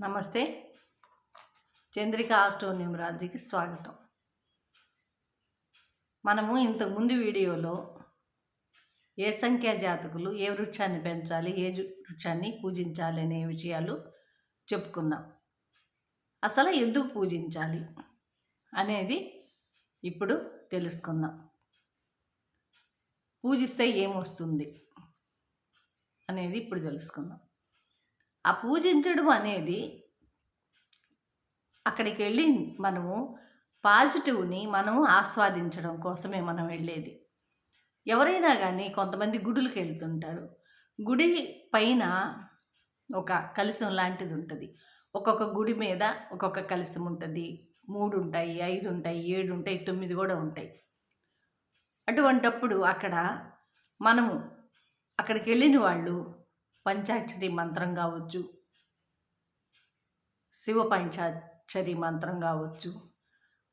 నమస్తే. చంద్రిక ఆస్ట్రో న్యూమరాలజీకి స్వాగతం. మనము ఇంతకుముందు వీడియోలో ఏ సంఖ్యా జాతకులు ఏ వృక్షాన్ని పెంచాలి ఏ వృక్షాన్ని పూజించాలి అనే విషయాలు చెప్పుకున్నాం అసలు ఎందుకు పూజించాలి అనేది ఇప్పుడు తెలుసుకుందాం. పూజిస్తే ఏమొస్తుంది అనేది ఇప్పుడు తెలుసుకుందాం. ఆ పూజించడం అనేది అక్కడికి వెళ్ళి మనము పాజిటివ్ని మనం ఆస్వాదించడం కోసమే మనం వెళ్ళేది. ఎవరైనా కానీ కొంతమంది గుడులకు వెళ్తుంటారు గుడి పైన ఒక కలశం లాంటిది ఉంటుంది. ఒక్కొక్క గుడి మీద ఒక్కొక్క కలశం ఉంటుంది. మూడు ఉంటాయి ఐదు ఉంటాయి ఏడు ఉంటాయి తొమ్మిది కూడా ఉంటాయి. అటువంటప్పుడు అక్కడ మనము అక్కడికి వెళ్ళిన వాళ్ళు పంచాక్షరి మంత్రం కావచ్చు. శివ పంచాక్షరి మంత్రం కావచ్చు.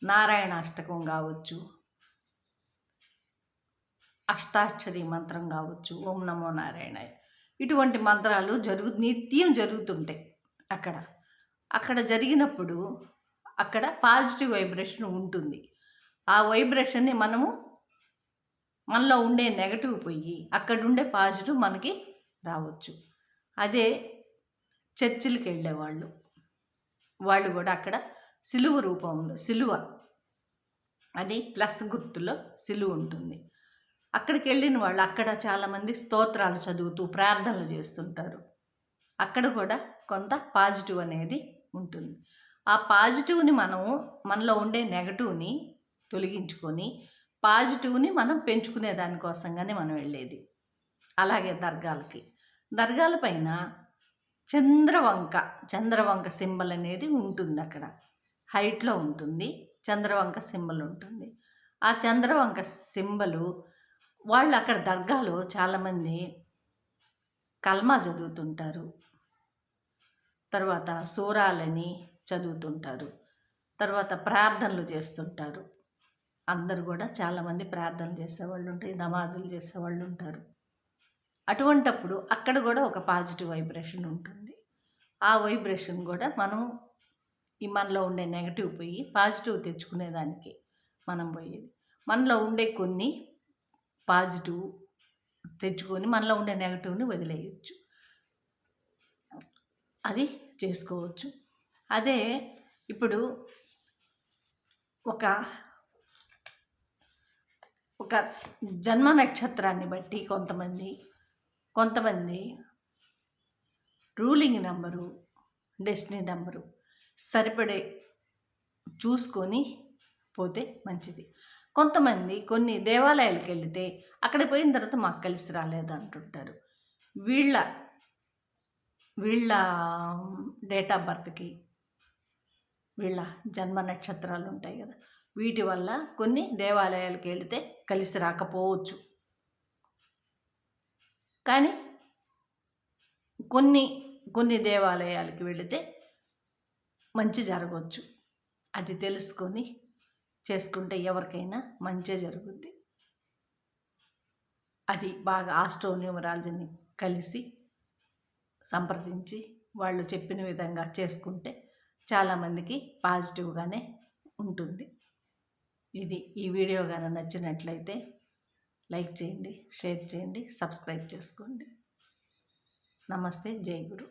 నారాయణ అష్టకం కావచ్చు. అష్టాక్షరి మంత్రం కావచ్చు. ఓం నమో నారాయణ ఇటువంటి మంత్రాలు జరుగు నిత్యం జరుగుతుంటాయి అక్కడ. అక్కడ జరిగినప్పుడు అక్కడ పాజిటివ్ వైబ్రేషన్ ఉంటుంది. ఆ వైబ్రేషన్ని మనము మనలో ఉండే నెగటివ్ పోయి అక్కడుండే పాజిటివ్ మనకి రావచ్చు. అదే చర్చిలకు వెళ్ళేవాళ్ళు వాళ్ళు కూడా అక్కడ సిలువ రూపంలో సిలువ అది ప్లస్ గుర్తులో సిలువ ఉంటుంది. అక్కడికి వెళ్ళిన వాళ్ళు అక్కడ చాలామంది స్తోత్రాలు చదువుతూ ప్రార్థనలు చేస్తుంటారు. అక్కడ కూడా కొంత పాజిటివ్ అనేది ఉంటుంది. ఆ పాజిటివ్ని మనము మనలో ఉండే నెగటివ్ని తొలగించుకొని పాజిటివ్ని మనం పెంచుకునే దానికోసంగానే మనం వెళ్ళేది. అలాగే దర్గాలకి. దర్గాల పైన చంద్రవంక చంద్రవంక సింబల్ అనేది ఉంటుంది అక్కడ. హైట్లో ఉంటుంది చంద్రవంక సింబల్ ఉంటుంది. ఆ చంద్రవంక సింబలు వాళ్ళు అక్కడ దర్గాలో చాలామంది కల్మా చదువుతుంటారు. తర్వాత సూరాలని చదువుతుంటారు. తర్వాత ప్రార్థనలు చేస్తుంటారు. అందరు కూడా చాలామంది ప్రార్థనలు చేసేవాళ్ళు ఉంటాయి నమాజులు చేసేవాళ్ళు ఉంటారు. అటువంటప్పుడు అక్కడ కూడా ఒక పాజిటివ్ వైబ్రేషన్ ఉంటుంది. ఆ వైబ్రేషన్ కూడా మనం ఈ మనలో ఉండే నెగటివ్ పోయి పాజిటివ్ తెచ్చుకునేదానికి మనం పోయేది. మనలో ఉండే కొన్ని పాజిటివ్ తెచ్చుకొని మనలో ఉండే నెగటివ్ని వదిలేయచ్చు. అది చేసుకోవచ్చు. అదే ఇప్పుడు ఒక ఒక జన్మ నక్షత్రాన్ని బట్టి కొంతమంది కొంతమంది రూలింగ్ నెంబరు డెస్టినీ నెంబరు సరిపడే చూసుకొని పోతే మంచిది. కొంతమంది కొన్ని దేవాలయాలకు వెళితే అక్కడికి పోయిన తర్వాత మాకు కలిసి రాలేదు అంటుంటారు. వీళ్ళ వీళ్ళ డేట్ ఆఫ్ బర్త్కి వీళ్ళ జన్మ నక్షత్రాలు ఉంటాయి కదా వీటి వల్ల కొన్ని దేవాలయాలకు వెళితే కలిసి రాకపోవచ్చు. కానీ కొన్ని కొన్ని దేవాలయాలకి వెళితే మంచి జరగవచ్చు అది తెలుసుకొని చేసుకుంటే ఎవరికైనా మంచి జరుగుద్ది. అది బాగా ఆస్ట్రో న్యూమరాలజీని కలిసి సంప్రదించి వాళ్ళు చెప్పిన విధంగా చేసుకుంటే చాలామందికి పాజిటివ్గానే ఉంటుంది. ఇది ఈ వీడియో కానీ నచ్చినట్లయితే లైక్ చేయండి షేర్ చేయండి సబ్స్క్రైబ్ చేసుకోండి. నమస్తే జై గురు.